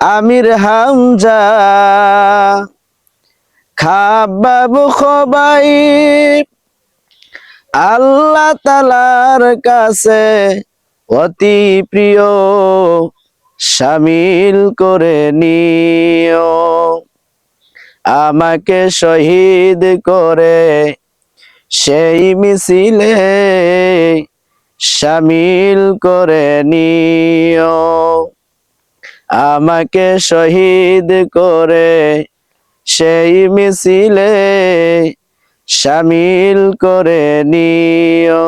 আমির হামজা খাবাবু খবাই আল্লাহ তালার কাছে অতি প্রিয়, সামিল করে নিও। আমাকে শহীদ করে সেই মিছিলে সামিল করে নিও। আমাকে শহীদ করে সেই মিছিলে সামিল করে নিও।